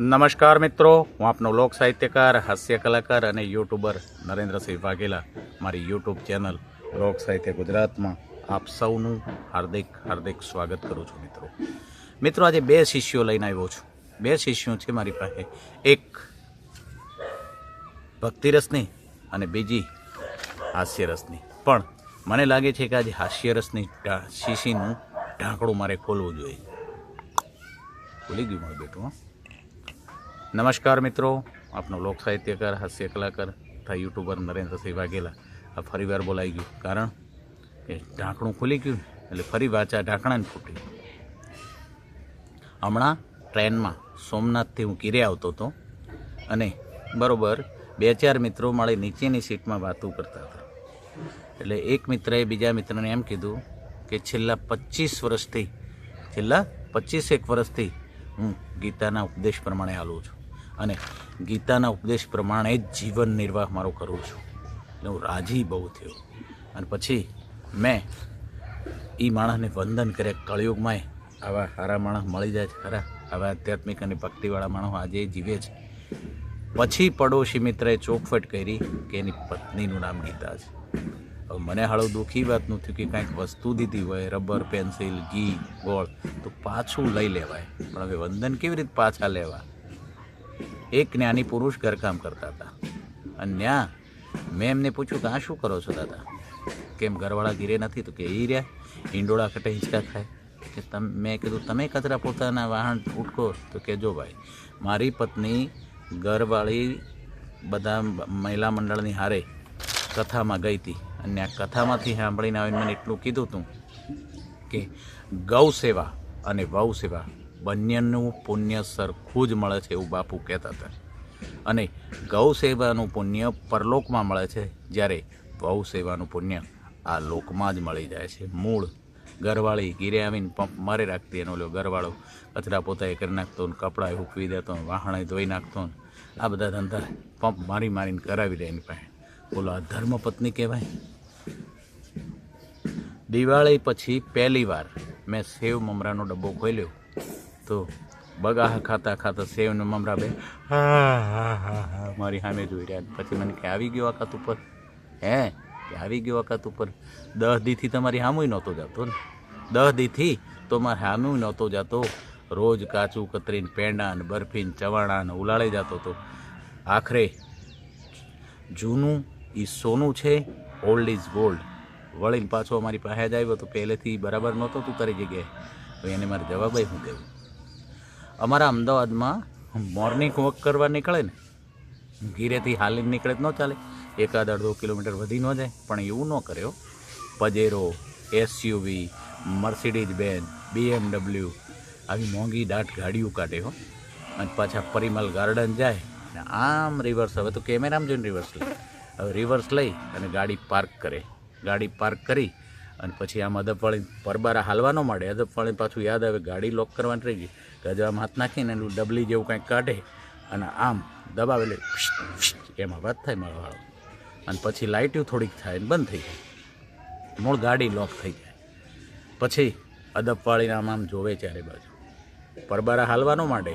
નમસ્કાર મિત્રો, હું આપનો લોક સાહિત્યકાર હાસ્ય કલાકાર અને યુટ્યુબર નરેન્દ્રસિંહ વાઘેલા. મારી યુટ્યુબ ચેનલ લોક સાહિત્ય ગુજરાતમાં આપ સૌનું હાર્દિક હાર્દિક સ્વાગત કરું છું મિત્રો. મિત્રો, આજે બે શિષ્યો લઈને આવ્યો છું. બે શિષ્યો છે મારી પાસે. એક ભક્તિરસની અને બીજી હાસ્યરસની. પણ મને લાગે છે કે આજે હાસ્યરસની શીશીનું ઢાંકણું મારે ખોલવું જોઈએ. ખોલી ગયું મારું બેટું, હં. નમસ્કાર મિત્રો, આપનો લોક સાહિત્યકાર હાસ્ય કલાકાર તથા યુટ્યુબર નરેન્દ્રસિંહ વાઘેલા આ ફરીવાર બોલાઈ ગયું. કારણ કે ઢાંકણું ખુલી ગયું એટલે ફરી વાચા ઢાંકણાને ફૂટ્યું હમણાં ટ્રેનમાં સોમનાથથી હું કિરે આવતો હતો અને બરોબર બે ચાર મિત્રો મળે નીચેની સીટમાં વાતો કરતા હતા. એટલે એક મિત્રએ બીજા મિત્રને એમ કીધું કે છેલ્લા પચીસ વર્ષથી, છેલ્લા પચીસેક વર્ષથી હું ગીતાના ઉપદેશ પ્રમાણે હાલું છું. અને ગીતાના ઉપદેશ પ્રમાણે જ જીવન નિર્વાહ મારો કરું છું. એટલે હું રાજી બહુ થયો. અને પછી મેં એ માણસને વંદન કર્યા, કળિયુગમાંય આવા સારા માણસ મળી જાય છે, ખરા? આવા આધ્યાત્મિક અને ભક્તિવાળા માણસો આજે જીવે છે. પછી પડોશી મિત્રએ ચોખવટ કરી કે એની પત્નીનું નામ ગીતા છે. હવે મને હાળો દુઃખી વાતનું થયું કે કાંઈક વસ્તુ દીધી હોય, રબર, પેન્સિલ, ઘી, ગોળ, તો પાછું લઈ લેવાય. પણ હવે વંદન કેવી રીતે પાછા લેવા? એક જ્ઞાની પુરુષ ઘરકામ કરતા હતા. અને ત્યાં મેં એમને પૂછ્યું કે આ શું કરો છો દાદા? કેમ ઘરવાળા ગીરે નથી તો કે એ રહ્યા ઈંડોળા કટે હિંચકા ખાય. કે તમે, મેં કીધું, તમે કચરા પોતાના વાહન ઉટકો તો કહેજો ભાઈ, મારી પત્ની ઘરવાળી બધા મહિલા મંડળની હારે કથામાં ગઈ હતી અને આ કથામાંથી સાંભળીને આવીને મને એટલું કીધું હતું કે ગૌ સેવા અને વહુ સેવા બંનેનું પુણ્ય સરખું જ મળે છે એવું બાપુ કહેતા હતા. અને ગૌ સેવાનું પુણ્ય પરલોકમાં મળે છે જ્યારે ગૌ સેવાનું પુણ્ય આ લોકમાં જ મળી જાય છે. મૂળ ઘરવાળી ગીરે આવીને પંપ મારે રાખતી એનો લ્યો ઘરવાળો કચરા પોતાએ કરી નાખતો ને કપડાં હૂકવી દેતો વાહણે ધોઈ નાખતો ને આ બધા ધંધા પંપ મારી મારીને કરાવી દે એની પાસે. બોલો આ ધર્મપત્ની કહેવાય. દિવાળી પછી પહેલી વાર મેં સેવ મમરાનો ડબ્બો ખોલ્યો. તો બગાહ ખાતા ખાતા સેવ ને મમરા બે હા હા હા હા, મારી સામે જોઈ રહ્યા પછી મને કે આવી ગયો અકાત ઉપર? હે? કે આવી ગયો અકાત ઉપર? દસ દીથી તમારી સામુ નહોતો જતો ને. દસ દીથી તો મારે સામુ નહોતો જતો. રોજ કાચું કતરીને પેંડા ને બરફી ચવાણા ને ઉલાળે જતો હતો આખરે જૂનું એ સોનું છે ઓલ્ડ ઇઝ ગોલ્ડ વળીને પાછો અમારી પાસે જ આવ્યો તો પહેલેથી બરાબર નહોતો તું તારી જગ્યાએ. તો એને મારે જવાબ શું કહેવું અમારા અમદાવાદમાં મોર્નિંગ વોક કરવા નીકળે ને ઘીરેથી હાલીને નીકળે તો ન ચાલે. એકાદ અડધો કિલોમીટર વધી ન જાય, પણ એવું ન કર્યો Pajero SUV Mercedes Benz BMW આવી મોંઘી દાટ ગાડીઓ કાઢે હો. અને પાછા પરિમલ ગાર્ડન જાય ને આમ રિવર્સ હવે તો કેમેરામાં જોઈને રિવર્સ લે. હવે રિવર્સ લઈ અને ગાડી પાર્ક કરે. ગાડી પાર્ક કરી અને પછી આમ અદબવાળી પરબારા હાલવાનો માંડે. અદબવાળી પાછું યાદ આવે, ગાડી લોક કરવાની રહી ગઈ. ગજામાં હાથ નાખીને એનું ડબલી જેવું કાંઈક કાઢે અને આમ દબાવે એમાં વાત થાય મારો અને પછી લાઇટ્યું થોડીક થાય ને બંધ થઈ જાય. મૂળ ગાડી લોક થઈ જાય. પછી અદબવાળીને આમ આમ જોવે ચારે બાજુ. પરબારા હાલવાનો માંડે.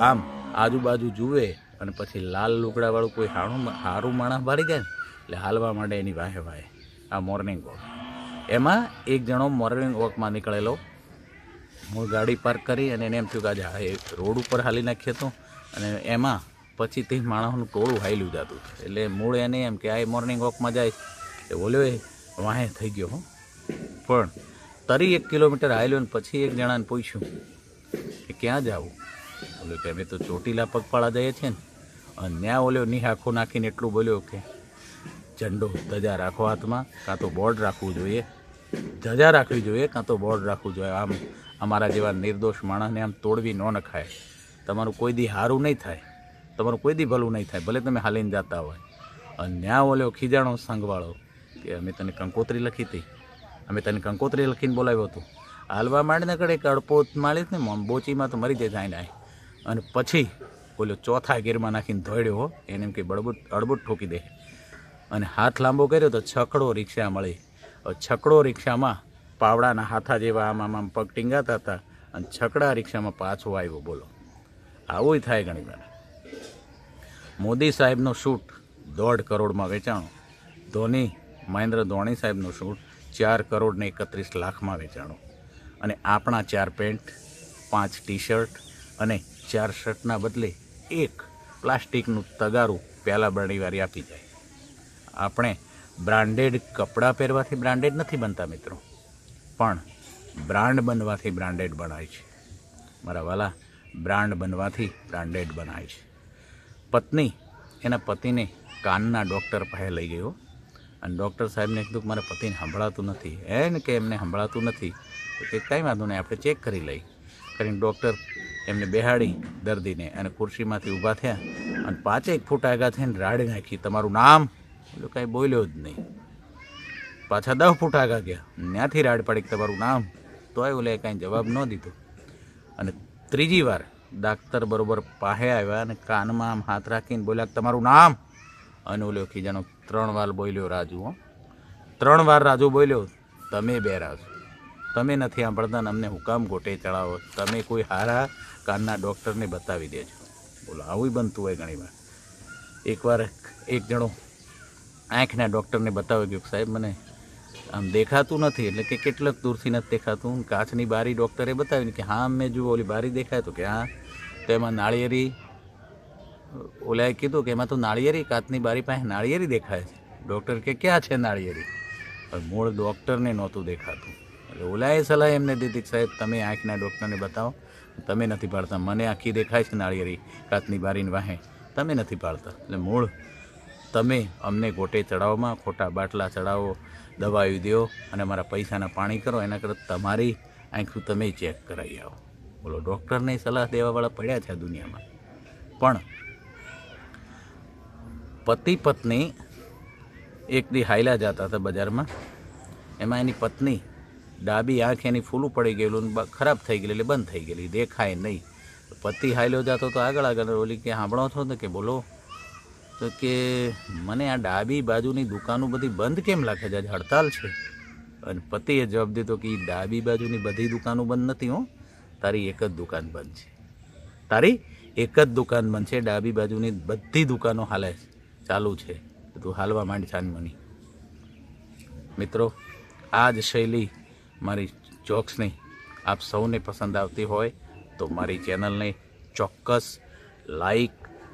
આમ આજુબાજુ જુએ અને પછી લાલ લુગડાવાળું કોઈ હાણું, હારું માણસ ભરી જાય ને, એટલે હાલવા માંડે એની વાહે વાહે. આ મોર્નિંગ વોક એમાં એક જણો મોર્નિંગ વોકમાં નીકળેલો. હું ગાડી પાર્ક કરી અને એને એમ થયું કે આજે હા રોડ ઉપર હાલી નાખ્યો હતો અને એમાં પછી તે માણસનું ટોળું હાલ્યું જતું. એટલે મૂળ એને એમ કે આ મોર્નિંગ વોકમાં જાય. એ બોલ્યો, એ વાહે થઈ ગયો હો. પણ તરી એક કિલોમીટર હાલ્યો ને પછી એક જણાને પૂછ્યું કે ક્યાં જાવું? બોલ્યો કે અમે તો ચોટીલા પગપાળા જઈએ છીએ ને. અને ત્યાં ઓલ્યો નિહાખો નાખીને એટલું બોલ્યો કે ઝંડો ધજા રાખો હાથમાં, કાં તો બોર્ડ રાખવું જોઈએ. ધજા રાખવી જોઈએ, કાં તો બોર્ડ રાખવું જોઈએ. આમ અમારા જેવા નિર્દોષ માણસને આમ તોડવી ન નખાય. તમારું કોઈ દી સારું નહીં થાય. તમારું કોઈ દી ભલું નહીં થાય, ભલે તમે હાલીને જતા હોય. અને ન્યા ઓલ્યો ખીજાણો સંઘવાળો, કે અમે તને કંકોત્રી લખી હતી. અમે તને કંકોત્રી લખીને બોલાવ્યો હતો. હાલવા માંડીને કડે કડપો માળીશ ને બોચીમાં તો મરી જાય જાય ને અને પછી ઓલો ચોથા ગીરમાં નાખીને ધોડ્યો હો, એને એમ કે બળબુટ, અડબુટ ઠોકી દે. અને હાથ લાંબો કર્યો તો છકડો રિક્ષા મળી. છકડો રિક્ષામાં પાવડાના હાથા જેવા આમ આમ આમ પગ ટીંગાતા હતા અને છકડા રિક્ષામાં પાછો આવ્યો, બોલો. આવું થાય ઘણી વાર. મોદી સાહેબનો શૂટ દોઢ કરોડમાં વેચાણો. ધોની, મહેન્દ્ર ધોની સાહેબનો શૂટ ચાર કરોડ ને એકત્રીસ લાખમાં વેચાણો. અને આપણા ચાર પેન્ટ, પાંચ ટી શર્ટ અને ચાર શર્ટના બદલે એક પ્લાસ્ટિકનું તગારું પહેલાં બરણીવારી આપી જાય. આપણે બ્રાન્ડેડ કપડાં પહેરવાથી બ્રાન્ડેડ નથી બનતા મિત્રો. પણ બ્રાન્ડ બનવાથી બ્રાન્ડેડ બનાય છે. મારા વાલા બ્રાન્ડ બનવાથી બ્રાન્ડેડ બનાય છે. પત્ની એના પતિને કાનના ડૉક્ટર પાસે લઈ ગયો અને ડૉક્ટર સાહેબને કીધું કે મારા પતિને સંભળાતું નથી. એને કે એમને સંભળાતું નથી? તો કે કાંઈ વાંધો નહીં, આપણે ચેક કરી લઈ કરીને ડૉક્ટર એમને બેહાડી દર્દીને અને ખુરશીમાંથી ઊભા થયા અને પાંચેક ફૂટ આગા થઈને રાડી નાખી. તમારું નામ એટલે કાંઈ બોલ્યો જ નહીં. પાછા દહ ફૂટ આગા ગયા. ત્યાંથી રાડ પડી તમારું નામ? તોય ઓલે કાંઈ જવાબ ન દીધો. અને ત્રીજી વાર ડાક્ટર બરોબર પાસે આવ્યા અને કાનમાં આમ હાથ રાખીને બોલ્યા તમારું નામ? અને ઓલો ખીજાનો ત્રણ વાર બોલ્યો, રાજુ, હો. ત્રણ વાર રાજુ બોલ્યો, તમે બે રાજુ. તમે નથી સાંભળતા અમને હુકામ ગોટે ચડાવો. તમે કોઈ હારા કાનના ડૉક્ટરને બતાવી દેજો. બોલો આવું બનતું હોય ઘણીવાર. એકવાર એક જણો આંખના ડૉક્ટરને બતાવી ગયું સાહેબ, મને આમ દેખાતું નથી, એટલે કે કેટલાક દૂરથી નથી દેખાતું. કાચની બારી ડૉક્ટરે બતાવીને કે, હા, મેં જુઓ, ઓલી બારી દેખાય તો કે, હા, તો એમાં નાળિયેરી. ઓલાએ કીધું કે, એમાં તો નાળિયેરી, કાચની બારી પાસે નાળિયેરી દેખાય છે. ડૉક્ટર કે, ક્યાં છે નાળિયેરી? મૂળ ડૉક્ટરને નહોતું દેખાતું. એટલે ઓલાએ સલાહ એમને દીધી સાહેબ, તમે આંખના ડૉક્ટરને બતાવો. તમે નથી પાડતા. મને આખી દેખાય છે નાળિયેરી કાચની બારીની વાહે. તમે નથી પાડતા. એટલે મૂળ તમે અમને ગોટે ચડાવવામાં ખોટા બાટલા ચડાવો, દવાઈ દો અને મારા પૈસાના પાણી કરો, એના કરતાં તમારી આંખું તમે ચેક કરાવી આવો. બોલો, ડૉક્ટરને સલાહ દેવાવાળા પડ્યા છે આ દુનિયામાં. પણ પતિ પત્ની એક દી હાયલા જતા હતા બજારમાં. એમાં એની પત્ની ડાબી આંખ એની ફૂલું પડી ગયેલું ખરાબ થઈ ગયેલી, એટલે બંધ થઈ ગયેલી, દેખાય નહીં. પતિ હાયલો જતો તો આગળ આગળ ઓલી કે સાંભળો છો ને કે બોલો તો કે મને આ ડાબી બાજુની દુકાનો બધી બંધ કેમ લાગે છે? આજે હડતાલ છે. અને પતિએ જવાબ દીધો કે ડાબી બાજુની બધી દુકાનો બંધ નથી હો. તારી એક જ દુકાન બંધ છે. તારી એક જ દુકાન બંધ છે. ડાબી બાજુની બધી દુકાનો હાલે ચાલુ છે. તો હાલવા માંડ છાનમની. મિત્રો, આ જ શૈલી મારી જોક્સની આપ સૌને પસંદ આવતી હોય તો મારી ચેનલને ચોક્કસ લાઈક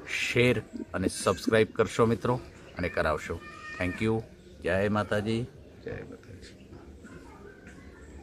શેર અને સબસ્ક્રાઈબ કરશો મિત્રો અને કરાવશો. થેન્ક યુ જય માતાજી. જય માતા